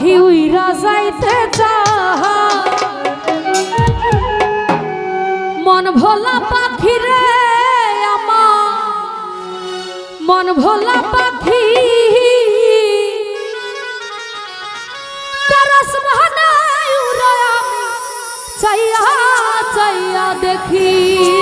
পাখি উইরা যাইতে চাহা। মন ভোলা পাখি রে আমার মন ভোলা পাখি। চাইয়া চাইয়া দেখি।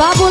Babu